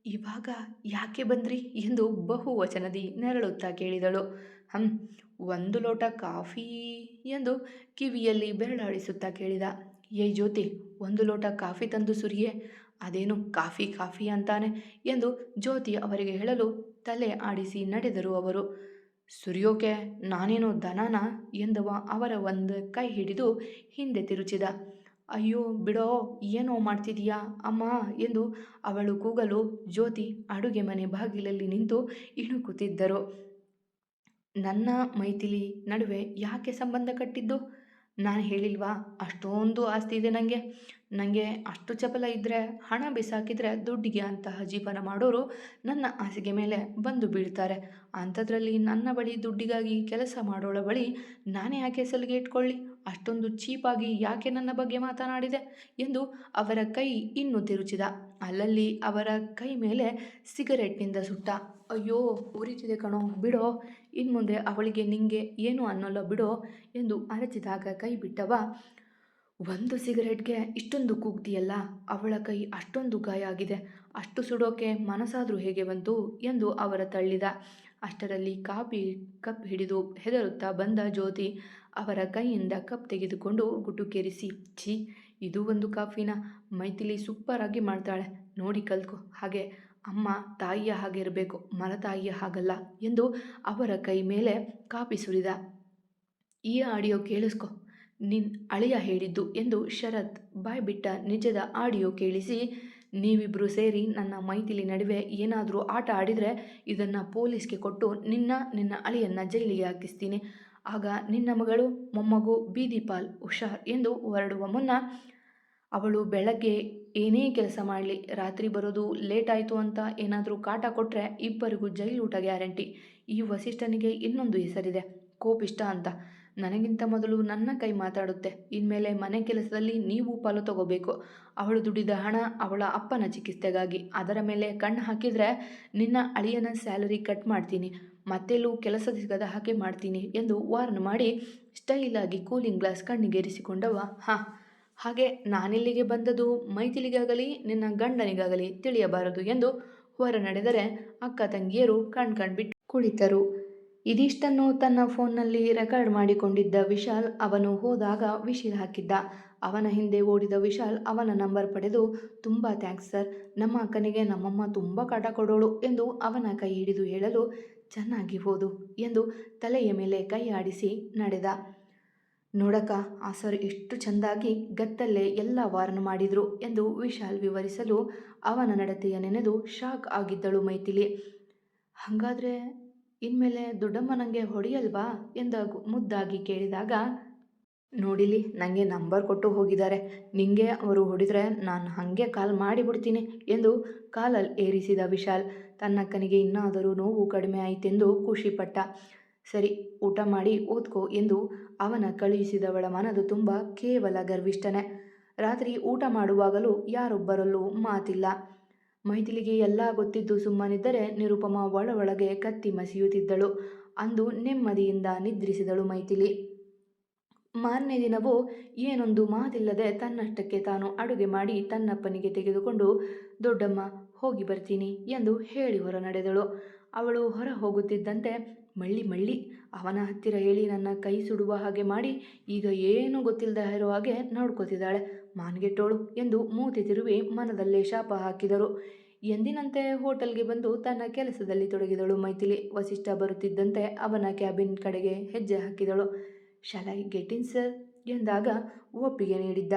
ಇವಾಗ ಯಾಕೆ ಬಂದ್ರಿ ಎಂದು ಬಹುವಚನದಿ ನೆರಳುತ್ತಾ ಕೇಳಿದಳು. ಹಂ ಒಂದು ಲೋಟ ಕಾಫಿ ಎಂದು ಕಿವಿಯಲ್ಲಿ ಬೆರಳಾಡಿಸುತ್ತಾ ಕೇಳಿದ. ಏಯ್ ಜ್ಯೋತಿ, ಒಂದು ಲೋಟ ಕಾಫಿ ತಂದು ಸುರಿಯೇ, ಅದೇನು ಕಾಫಿ ಕಾಫಿ ಅಂತಾನೆ ಎಂದು ಜ್ಯೋತಿ ಅವರಿಗೆ ಹೇಳಲು ತಲೆ ಆಡಿಸಿ ನಡೆದರು ಅವರು. ಸುರಿಯೋಕೆ ನಾನೇನು ದನನಾ? ಎಂದವ ಅವರ ಒಂದು ಕೈ ಹಿಡಿದು ಹಿಂದೆ ತಿರುಚಿದ. ಅಯ್ಯೋ ಬಿಡೋ, ಏನೋ ಮಾಡ್ತಿದೀಯಾ? ಅಮ್ಮ ಎಂದು ಅವಳು ಕೂಗಲು ಜ್ಯೋತಿ ಅಡುಗೆ ಮನೆ ಬಾಗಿಲಲ್ಲಿ ನಿಂತು ಇಣುಕುತ್ತಿದ್ದರು. ನನ್ನ ಮೈಥಿಲಿ ನಡುವೆ ಯಾಕೆ ಸಂಬಂಧ ಕಟ್ಟಿದ್ದು? ನಾನು ಹೇಳಿಲ್ವಾ? ಅಷ್ಟೊಂದು ಆಸ್ತಿ ಇದೆ ನನಗೆ ನನಗೆ ಅಷ್ಟು ಚಪಲ ಇದ್ದರೆ ಹಣ ಬಿಸಾಕಿದರೆ ದುಡ್ಡಿಗೆ ಅಂತಹ ಜೀವನ ಮಾಡೋರು ನನ್ನ ಆಸೆಗೆ ಮೇಲೆ ಬಂದು ಬೀಳ್ತಾರೆ. ಅಂಥದ್ರಲ್ಲಿ ನನ್ನ ಬಳಿ ದುಡ್ಡಿಗಾಗಿ ಕೆಲಸ ಮಾಡೋಳ ಬಳಿ ನಾನೇ ಯಾಕೆ ಸಲಿಗೆ ಇಟ್ಕೊಳ್ಳಿ. ಅಷ್ಟೊಂದು ಚೀಪಾಗಿ ಯಾಕೆ ನನ್ನ ಬಗ್ಗೆ ಮಾತನಾಡಿದೆ ಎಂದು ಅವರ ಕೈ ಇನ್ನೂ ತಿರುಚಿದ. ಅಲ್ಲಲ್ಲಿ ಅವರ ಕೈ ಮೇಲೆ ಸಿಗರೆಟ್ನಿಂದ ಸುಟ್ಟ. ಅಯ್ಯೋ, ಉರಿತಿದೆ ಕಣೋ, ಬಿಡೋ, ಇನ್ಮುಂದೆ ಅವಳಿಗೆ ನಿಂಗೆ ಏನು ಅನ್ನೋಲ್ಲ ಬಿಡೋ ಎಂದು ಅರಚಿದಾಗ ಕೈ ಬಿಟ್ಟವ, ಒಂದು ಸಿಗರೆಟ್ಗೆ ಇಷ್ಟೊಂದು ಕೂಗ್ತಿಯಲ್ಲ, ಅವಳ ಕೈ ಅಷ್ಟೊಂದು ಗಾಯ ಆಗಿದೆ, ಅಷ್ಟು ಸುಡೋಕೆ ಮನಸ್ಸಾದರೂ ಹೇಗೆ ಬಂತು? ಎಂದು ಅವರ ತಳ್ಳಿದ. ಅಷ್ಟರಲ್ಲಿ ಕಾಪಿ ಕಪ್ ಹಿಡಿದು ಹೆದರುತ್ತಾ ಬಂದ ಜ್ಯೋತಿ ಅವರ ಕೈಯಿಂದ ಕಪ್ ತೆಗೆದುಕೊಂಡು ಗುಟುಕೇರಿಸಿ, ಛೀ, ಇದು ಒಂದು ಕಾಫಿನ? ಮೈಥಿಲಿ ಸೂಪರಾಗಿ ಮಾಡ್ತಾಳೆ. ನೋಡಿ ಕಲ್ತ್ಕೊ. ಹಾಗೆ ಅಮ್ಮ ತಾಯಿಯ ಹಾಗೆ ಇರಬೇಕು. ಮಲತಾಯಿಯ ಹಾಗಲ್ಲ ಎಂದು ಅವರ ಕೈ ಮೇಲೆ ಕಾಫಿ ಸುರಿದ. ಈ ಆಡಿಯೋ ಕೇಳಿಸ್ಕೊ. ನಿನ್ ಅಳಿಯ ಹೇಳಿದ್ದು ಎಂದು ಶರತ್ ಬಾಯ್ಬಿಟ್ಟ ನಿಜದ ಆಡಿಯೋ ಕೇಳಿಸಿ ನೀವಿಬ್ಬರು ಸೇರಿ ನನ್ನ ಮೈಥಿಲಿ ನಡುವೆ ಏನಾದರೂ ಆಟ ಆಡಿದರೆ ಇದನ್ನು ಪೊಲೀಸ್ಗೆ ಕೊಟ್ಟು ನಿನ್ನ ನಿನ್ನ ಅಳಿಯನ್ನು ಜೈಲಿಗೆ ಹಾಕಿಸ್ತೀನಿ. ಆಗ ನಿನ್ನ ಮಗಳು ಮೊಮ್ಮಗು ಬೀದಿಪಾಲ್ ಹುಷಾರ್ ಎಂದು ಹೊರಡುವ ಮುನ್ನ ಅವಳು ಬೆಳಗ್ಗೆ ಏನೇ ಕೆಲಸ ಮಾಡಲಿ, ರಾತ್ರಿ ಬರೋದು ಲೇಟ್ ಆಯಿತು ಅಂತ ಏನಾದರೂ ಕಾಟ ಕೊಟ್ಟರೆ ಇಬ್ಬರಿಗೂ ಜೈಲೂಟ ಗ್ಯಾರಂಟಿ. ಈ ವಸಿಷ್ಠನಿಗೆ ಇನ್ನೊಂದು ಹೆಸರಿದೆ, ಕೋಪಿಷ್ಟ ಅಂತ. ನನಗಿಂತ ಮೊದಲು ನನ್ನ ಕೈ ಮಾತಾಡುತ್ತೆ. ಇನ್ಮೇಲೆ ಮನೆ ಕೆಲಸದಲ್ಲಿ ನೀವು ಪಾಲು ತಗೋಬೇಕು. ಅವಳು ದುಡಿದ ಹಣ ಅವಳ ಅಪ್ಪನ ಚಿಕಿತ್ಸೆಗಾಗಿ. ಅದರ ಮೇಲೆ ಕಣ್ಣು ಹಾಕಿದರೆ, ನಿನ್ನ ಅಳಿಯನ ಸ್ಯಾಲರಿ ಕಟ್ ಮಾಡ್ತೀನಿ. ಮತ್ತೆಲ್ಲೂ ಕೆಲಸ ಸಿಗದ ಹಾಗೆ ಮಾಡ್ತೀನಿ ಎಂದು ವಾರ್ನ್ ಮಾಡಿ ಸ್ಟೈಲಾಗಿ ಕೂಲಿಂಗ್ ಗ್ಲಾಸ್ ಕಣ್ಣಿಗೇರಿಸಿಕೊಂಡವ ಹಾಂ, ಹಾಗೆ ನಾನಿಲ್ಲಿಗೆ ಬಂದದು ಮೈಥಿಲಿಗಾಗಲಿ, ನಿನ್ನ ಗಂಡನಿಗಾಗಲಿ ತಿಳಿಯಬಾರದು ಎಂದು ಹೊರ ನಡೆದರೆ, ಅಕ್ಕ ತಂಗಿಯರು ಕಣ್ಬಿಟ್ಟು ಕುಳಿತರು. ಇದಿಷ್ಟನ್ನು ತನ್ನ ಫೋನ್ನಲ್ಲಿ ರೆಕಾರ್ಡ್ ಮಾಡಿಕೊಂಡಿದ್ದ ವಿಶಾಲ್ ಅವನು ಹೋದಾಗ ವಿಶಿಲ್ ಹಾಕಿದ್ದ. ಅವನ ಹಿಂದೆ ಓಡಿದ ವಿಶಾಲ್ ಅವನ ನಂಬರ್ ಪಡೆದು, ತುಂಬ ಥ್ಯಾಂಕ್ಸ್ ಸರ್. ನಮ್ಮ ಅಕ್ಕನಿಗೆ ನಮ್ಮಮ್ಮ ತುಂಬ ಕಾಟ ಕೊಡೋಳು ಎಂದು ಅವನ ಕೈ ಹಿಡಿದು ಹೇಳಲು, ಚೆನ್ನಾಗಿ ಹೋದು ಎಂದು ತಲೆಯ ಮೇಲೆ ಕೈ ಆಡಿಸಿ ನಡೆದ. ನೋಡಕ ಆ ಸರ್ ಎಷ್ಟು ಚೆಂದಾಗಿ ಗತ್ತಲ್ಲೇ ಎಲ್ಲ ವಾರ್ನ್ ಮಾಡಿದ್ರು ಎಂದು ವಿಶಾಲ್ ವಿವರಿಸಲು ಅವನ ನಡತೆಯ ನೆನೆದು ಶಾಕ್ ಆಗಿದ್ದಳು ಮೈಥಿಲಿ. ಹಾಗಾದರೆ ಇನ್ಮೇಲೆ ದೊಡ್ಡಮ್ಮ ನನಗೆ ಹೊಡೆಯಲ್ವಾ ಎಂದು ಮುದ್ದಾಗಿ ಕೇಳಿದಾಗ, ನೋಡಿಲಿ ನನಗೆ ನಂಬರ್ ಕೊಟ್ಟು ಹೋಗಿದ್ದಾರೆ. ನಿಂಗೆ ಅವರು ಹೊಡೆದ್ರೆ ನಾನು ಹಾಗೆ ಕಾಲ್ ಮಾಡಿಬಿಡ್ತೀನಿ ಎಂದು ಕಾಲಲ್ಲಿ ಏರಿಸಿದ ವಿಶಾಲ್. ತನ್ನ ಅಕ್ಕನಿಗೆ ಇನ್ನಾದರೂ ನೋವು ಕಡಿಮೆ ಆಯಿತೆಂದು ಖುಷಿಪಟ್ಟ. ಸರಿ, ಊಟ ಮಾಡಿ ಓದ್ಕೋ ಎಂದು ಅವನ ಕಳುಹಿಸಿದವಳ ಮನದು ತುಂಬ ಕೇವಲ ಗರ್ವಿಷ್ಠನೆ. ರಾತ್ರಿ ಊಟ ಮಾಡುವಾಗಲೂ ಯಾರೊಬ್ಬರಲ್ಲೂ ಮಾತಿಲ್ಲ. ಮೈಥಿಲಿಗೆ ಎಲ್ಲ ಗೊತ್ತಿದ್ದು ಸುಮ್ಮನಿದ್ದರೆ ನಿರುಪಮ ಒಳ ಒಳಗೆ ಕತ್ತಿ ಮಸಿಯುತ್ತಿದ್ದಳು. ಅಂದು ನೆಮ್ಮದಿಯಿಂದ ನಿದ್ರಿಸಿದಳು ಮೈಥಿಲಿ. ಮಾರನೇ ದಿನವೂ ಏನೊಂದು ಮಾತಿಲ್ಲದೆ ತನ್ನಷ್ಟಕ್ಕೆ ತಾನು ಅಡುಗೆ ಮಾಡಿ ತನ್ನಪ್ಪನಿಗೆ ತೆಗೆದುಕೊಂಡು, ದೊಡ್ಡಮ್ಮ, ಹೋಗಿ ಬರ್ತೀನಿ ಎಂದು ಹೇಳಿ ಹೊರ ನಡೆದಳು ಅವಳು ಹೊರ ಹೋಗುತ್ತಿದ್ದಂತೆ, ಮಳ್ಳಿ ಮಳ್ಳಿ, ಅವನ ಹತ್ತಿರ ಹೇಳಿ ನನ್ನ ಕೈ ಸುಡುವ ಹಾಗೆ ಮಾಡಿ, ಈಗ ಏನೂ ಗೊತ್ತಿಲ್ಲದ ಇರೋ ಹಾಗೆ ನೋಡ್ಕೋತಿದ್ದಾಳೆ. ಮಾನ್ಗೆಟ್ಟೋಳು ಎಂದು ಮೂತಿ ತಿರುವಿ ಮನದಲ್ಲೇ ಶಾಪ ಹಾಕಿದರು. ಎಂದಿನಂತೆ ಹೋಟೆಲ್ಗೆ ಬಂದು ತನ್ನ ಕೆಲಸದಲ್ಲಿ ತೊಡಗಿದಳು ಮೈಥಿಲಿ. ವಸಿಷ್ಠ ಬರುತ್ತಿದ್ದಂತೆ ಅವನ ಕ್ಯಾಬಿನ್ ಕಡೆಗೆ ಹೆಜ್ಜೆ ಹಾಕಿದಳು. ಶಾಲ್ ಗೆಟಿನ್ ಸರ್ ಎಂದಾಗ ಒಪ್ಪಿಗೆ ನೀಡಿದ್ದ.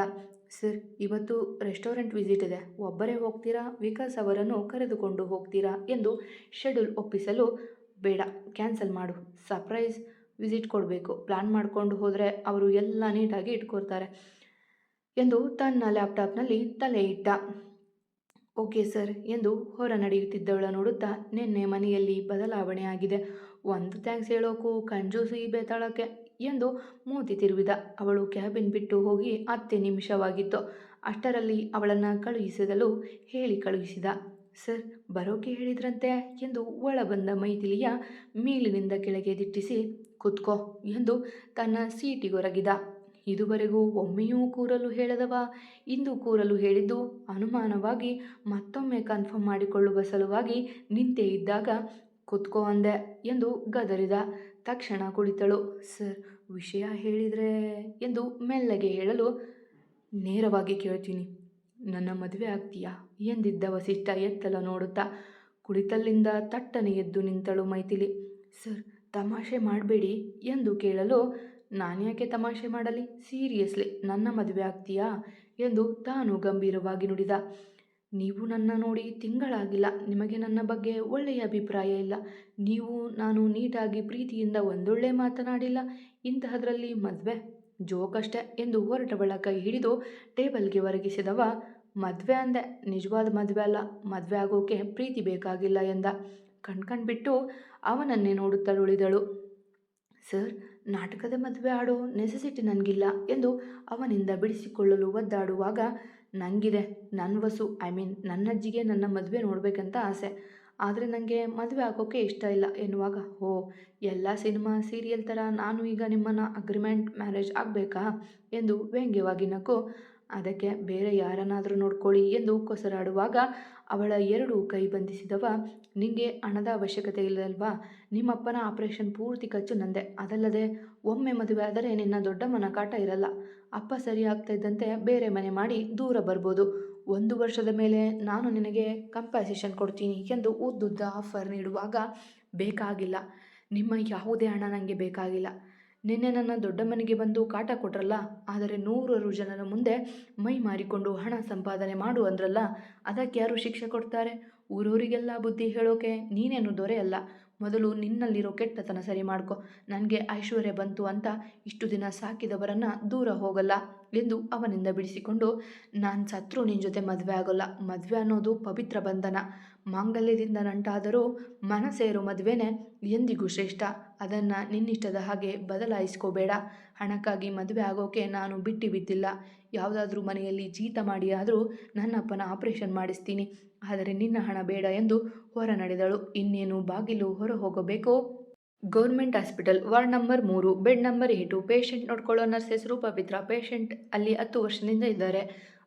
ಸರ್ ಇವತ್ತು ರೆಸ್ಟೋರೆಂಟ್ ವಿಸಿಟ್ ಇದೆ. ಒಬ್ಬರೇ ಹೋಗ್ತೀರಾ? ವಿಕಾಸ್ ಅವರನ್ನು ಕರೆದುಕೊಂಡು ಹೋಗ್ತೀರಾ? ಎಂದು ಶೆಡ್ಯೂಲ್ ಒಪ್ಪಿಸಲು, ಬೇಡ, ಕ್ಯಾನ್ಸಲ್ ಮಾಡು. ಸರ್ಪ್ರೈಸ್ ವಿಸಿಟ್ ಕೊಡಬೇಕು. ಪ್ಲ್ಯಾನ್ ಮಾಡಿಕೊಂಡು ಹೋದರೆ ಅವರು ಎಲ್ಲ ನೀಟಾಗಿ ಇಟ್ಕೊಳ್ತಾರೆ ಎಂದು ತನ್ನ ಲ್ಯಾಪ್ಟಾಪ್ನಲ್ಲಿ ತಲೆ ಇಟ್ಟ. ಓಕೆ ಸರ್ ಎಂದು ಹೊರ ನಡೆಯುತ್ತಿದ್ದವಳ ನೋಡುತ್ತಾ ನಿನ್ನೆ ಮನೆಯಲ್ಲಿ ಬದಲಾವಣೆ ಆಗಿದೆ. ಒಂದು ಥ್ಯಾಂಕ್ಸ್ ಹೇಳೋಕು, ಕಂಜೂಸಿ ಬೇತಾಳಕ್ಕೆ ಎಂದು ಮೂತಿ ತಿರುವಿದ. ಅವಳು ಕ್ಯಾಬಿನ್ ಬಿಟ್ಟು ಹೋಗಿ ಹತ್ತೆ ನಿಮಿಷವಾಗಿತ್ತು. ಅಷ್ಟರಲ್ಲಿ ಅವಳನ್ನು ಕಳುಹಿಸಿದಲು ಹೇಳಿ ಕಳುಹಿಸಿದ. ಸರ್, ಬರೋಕೆ ಹೇಳಿದ್ರಂತೆ ಎಂದು ಒಳ ಬಂದ ಮೈಥಿಲಿಯ ಮೀಲಿನಿಂದ ಕೆಳಗೆ ದಿಟ್ಟಿಸಿ, ಕುತ್ಕೋ ಎಂದು ತನ್ನ ಸೀಟಿಗೊರಗಿದ ಇದುವರೆಗೂ ಒಮ್ಮೆಯೂ ಕೂರಲು ಹೇಳದವ? ಇಂದು ಕೂರಲು ಹೇಳಿದ್ದು ಅನುಮಾನವಾಗಿ ಮತ್ತೊಮ್ಮೆ ಕನ್ಫರ್ಮ್ ಮಾಡಿಕೊಳ್ಳುವ ಸಲುವಾಗಿ ನಿಂತೇ ಇದ್ದಾಗ, ಕುತ್ಕೋ ಅಂದೆ ಎಂದು ಗದರಿದ ತಕ್ಷಣ ಕುಳಿತಳು. ಸರ್, ವಿಷಯ ಹೇಳಿದರೆ ಎಂದು ಮೆಲ್ಲಗೆ ಹೇಳಲು, ನೇರವಾಗಿ ಕೇಳ್ತೀನಿ. ನನ್ನ ಮದುವೆ ಆಗ್ತೀಯಾ? ಎಂದಿದ್ದ ವಸಿಷ್ಠ ಎತ್ತಲ ನೋಡುತ್ತಾ, ಕುಳಿತಲ್ಲಿಂದ ತಟ್ಟನೆ ಎದ್ದು ನಿಂತಳು ಮೈಥಿಲಿ. ಸರ್, ತಮಾಷೆ ಮಾಡಬೇಡಿ ಎಂದು ಕೇಳಲು ನಾನ್ಯಾಕೆ ತಮಾಷೆ ಮಾಡಲಿ? ಸೀರಿಯಸ್ಲಿ ನನ್ನ ಮದುವೆ ಆಗ್ತೀಯಾ? ಎಂದು ತಾನು ಗಂಭೀರವಾಗಿ ನುಡಿದ. ನೀವು ನನ್ನ ನೋಡಿ ತಿಂಗಳಾಗಿಲ್ಲ. ನಿಮಗೆ ನನ್ನ ಬಗ್ಗೆ ಒಳ್ಳೆಯ ಅಭಿಪ್ರಾಯ ಇಲ್ಲ. ನೀವು, ನಾನು ನೀಟಾಗಿ ಪ್ರೀತಿಯಿಂದ ಒಂದೊಳ್ಳೆ ಮಾತನಾಡಿಲ್ಲ. ಇಂತಹದ್ರಲ್ಲಿ ಮದುವೆ ಜೋಕಷ್ಟೆ ಎಂದು ಹೊರಟವಳ ಕೈ ಹಿಡಿದು ಟೇಬಲ್ಗೆ ಒರಗಿಸಿದವ, ಮದುವೆ ಅಂದೆ ನಿಜವಾದ ಮದುವೆ ಅಲ್ಲ. ಮದುವೆ ಆಗೋಕೆ ಪ್ರೀತಿ ಬೇಕಾಗಿಲ್ಲ ಎಂದ. ಕಣ್ಕಂಡ್ಬಿಟ್ಟು ಅವನನ್ನೇ ನೋಡುತ್ತಳುಳಿದಳು ಸರ್ ನಾಟಕದ ಮದುವೆ ಆಡೋ ನೆಸೆಸಿಟಿ ನನಗಿಲ್ಲ ಎಂದು ಅವನಿಂದ ಬಿಡಿಸಿಕೊಳ್ಳಲು ಒದ್ದಾಡುವಾಗ ನನಗಿದೆ ನನ್ನ ವಸು ಐ ಮೀನ್ ನನ್ನ ಅಜ್ಜಿಗೆ ನನ್ನ ಮದುವೆ ನೋಡಬೇಕಂತ ಆಸೆ. ಆದರೆ ನನಗೆ ಮದುವೆ ಆಗೋಕ್ಕೆ ಇಷ್ಟ ಇಲ್ಲ ಎನ್ನುವಾಗ ಓ ಎಲ್ಲ ಸಿನಿಮಾ, ಸೀರಿಯಲ್ ಥರ ನಾನು ಈಗ ನಿಮ್ಮನ್ನು ಅಗ್ರಿಮೆಂಟ್ ಮ್ಯಾರೇಜ್ ಆಗಬೇಕಾ? ಎಂದು ವ್ಯಂಗ್ಯವಾಗಿ ನಕ್ಕು, ಅದಕ್ಕೆ ಬೇರೆ ಯಾರನ್ನಾದರೂ ನೋಡ್ಕೊಳ್ಳಿ ಎಂದು ಕೊಸರಾಡುವಾಗ ಅವಳ ಎರಡು ಕೈ ಬಂಧಿಸಿದವ. ನಿಂಗೆ ಹಣದ ಅವಶ್ಯಕತೆ ಇಲ್ಲಲ್ವಾ ನಿಮ್ಮಪ್ಪನ ಆಪರೇಷನ್ ಪೂರ್ತಿ ಖರ್ಚು ನಂದೆ. ಅದಲ್ಲದೆ, ಒಮ್ಮೆ ಮದುವೆ ಆದರೆ ನಿನ್ನ ದೊಡ್ಡ ಕಾಟ ಇರಲ್ಲ. ಅಪ್ಪ ಸರಿ ಇದ್ದಂತೆ ಬೇರೆ ಮನೆ ಮಾಡಿ ದೂರ ಬರ್ಬೋದು. ಒಂದು ವರ್ಷದ ಮೇಲೆ ನಾನು ನಿನಗೆ ಕಂಪ್ಯಾಸೇಷನ್ ಕೊಡ್ತೀನಿ ಎಂದು ಉದ್ದುದ್ದ ಆಫರ್ ನೀಡುವಾಗ ಬೇಕಾಗಿಲ್ಲ. ನಿಮ್ಮ ಯಾವುದೇ ಹಣ ನನಗೆ ಬೇಕಾಗಿಲ್ಲ. ನಿನ್ನೆ ನನ್ನ ದೊಡ್ಡಮ್ಮನಿಗೆ ಬಂದು ಕಾಟ ಕೊಟ್ರಲ್ಲ, ಆದರೆ ನೂರಾರು ಜನರ ಮುಂದೆ ಮೈ ಮಾರಿಕೊಂಡು ಹಣ ಸಂಪಾದನೆ ಮಾಡು ಅಂದ್ರಲ್ಲ, ಅದಕ್ಕೆ ಯಾರು ಶಿಕ್ಷೆ ಕೊಡ್ತಾರೆ? ಊರೂರಿಗೆಲ್ಲ ಬುದ್ಧಿ ಹೇಳೋಕೆ ನೀನೇನು ದೊರೆಯಲ್ಲ ಮೊದಲು ನಿನ್ನಲ್ಲಿರೋ ಕೆಟ್ಟತನ ಸರಿ ಮಾಡ್ಕೊ. ನನಗೆ ಐಶ್ವರ್ಯ ಬಂತು ಅಂತ ಇಷ್ಟು ದಿನ ಸಾಕಿದವರನ್ನು ದೂರ ಹೋಗಲ್ಲ ಎಂದು ಅವನಿಂದ ಬಿಡಿಸಿಕೊಂಡು, ನಾನು ಸತ್ರು ನಿನ್ನ ಜೊತೆ ಮದುವೆ ಆಗೋಲ್ಲ. ಮದುವೆ ಅನ್ನೋದು ಪವಿತ್ರ ಬಂಧನ. ಮಾಂಗಲ್ಯದಿಂದ ನಂಟಾದರೂ ಮನಸೇರೋ ಮದುವೆನೇ ಎಂದಿಗೂ ಶ್ರೇಷ್ಠ. ಅದನ್ನು ನಿನ್ನಿಷ್ಟದ ಹಾಗೆ ಬದಲಾಯಿಸ್ಕೋಬೇಡ. ಹಣಕ್ಕಾಗಿ ಮದುವೆ ಆಗೋಕೆ ನಾನು ಬಿಟ್ಟು ಬಿದ್ದಿಲ್ಲ. ಯಾವುದಾದ್ರೂ ಮನೆಯಲ್ಲಿ ಜೀತ ಮಾಡಿ ಆದರೂ ನನ್ನಪ್ಪನ ಆಪರೇಷನ್ ಮಾಡಿಸ್ತೀನಿ. ಆದರೆ ನಿನ್ನ ಹಣ ಬೇಡ ಎಂದು ಹೊರ ನಡೆದಳು ಇನ್ನೇನು ಬಾಗಿಲು ಹೊರ ಹೋಗಬೇಕು ಗೌರ್ಮೆಂಟ್ ಹಾಸ್ಪಿಟಲ್ ವಾರ್ಡ್ ನಂಬರ್ ಮೂರು, ಬೆಡ್ ನಂಬರ್ ಏಟು, ಪೇಷಂಟ್ ನೋಡ್ಕೊಳ್ಳೋ ನರ್ಸ್ ಹೆಸರು ಪವಿತ್ರ ಪೇಷಂಟ್ ಅಲ್ಲಿ ಹತ್ತು ವರ್ಷದಿಂದ ಇದ್ದಾರೆ.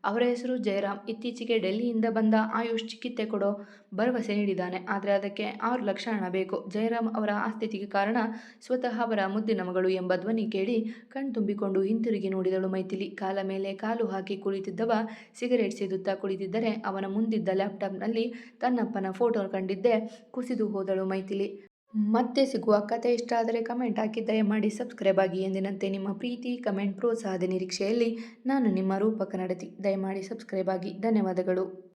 ಅವರ ಹೆಸರು ಜಯರಾಮ್. ಇತ್ತೀಚೆಗೆ ಡೆಲ್ಲಿಯಿಂದ ಬಂದ ಆಯುಷ್ ಚಿಕಿತ್ಸೆ ಕೊಡೋ ಭರವಸೆ ನೀಡಿದ್ದಾನೆ. ಆದರೆ ಅದಕ್ಕೆ ಆರು ಲಕ್ಷ ಹಣ ಬೇಕು. ಜಯರಾಮ್ ಅವರ ಆಸ್ಥಿತಿಗೆ ಸ್ಥಿತಿಗೆ ಕಾರಣ ಸ್ವತಃ ಅವರ ಮುದ್ದಿನ ಮಗಳು ಎಂಬ ಧ್ವನಿ ಕೇಳಿ ಕಣ್ತುಂಬಿಕೊಂಡು ಹಿಂತಿರುಗಿ ನೋಡಿದಳು ಮೈಥಿಲಿ. ಕಾಲ ಮೇಲೆ ಕಾಲು ಹಾಕಿ ಕುಳಿತಿದ್ದವ ಸಿಗರೇಟ್ ಸೇದುತ್ತಾ ಕುಳಿತಿದ್ದರೆ ಅವನ ಮುಂದಿದ್ದ ಲ್ಯಾಪ್ಟಾಪ್ನಲ್ಲಿ ತನ್ನಪ್ಪನ ಫೋಟೋ ಕಂಡಿದ್ದೇ ಕುಸಿದು ಹೋದಳು ಮೈಥಿಲಿ. ಮತ್ತೆ ಸಿಗುವ ಕತೆ ಇಷ್ಟ ಆದರೆ ಕಮೆಂಟ್ ಹಾಕಿ, ದಯಮಾಡಿ ಸಬ್ಸ್ಕ್ರೈಬ್ ಆಗಿ ಎಂದಿನಂತೆ ನಿಮ್ಮ ಪ್ರೀತಿ ಕಮೆಂಟ್ ಪ್ರೋತ್ಸಾಹದ ನಿರೀಕ್ಷೆಯಲ್ಲಿ ನಾನು ನಿಮ್ಮ ರೂಪಕ ನಡತಿ. ದಯಮಾಡಿ ಸಬ್ಸ್ಕ್ರೈಬ್ ಆಗಿ. ಧನ್ಯವಾದಗಳು.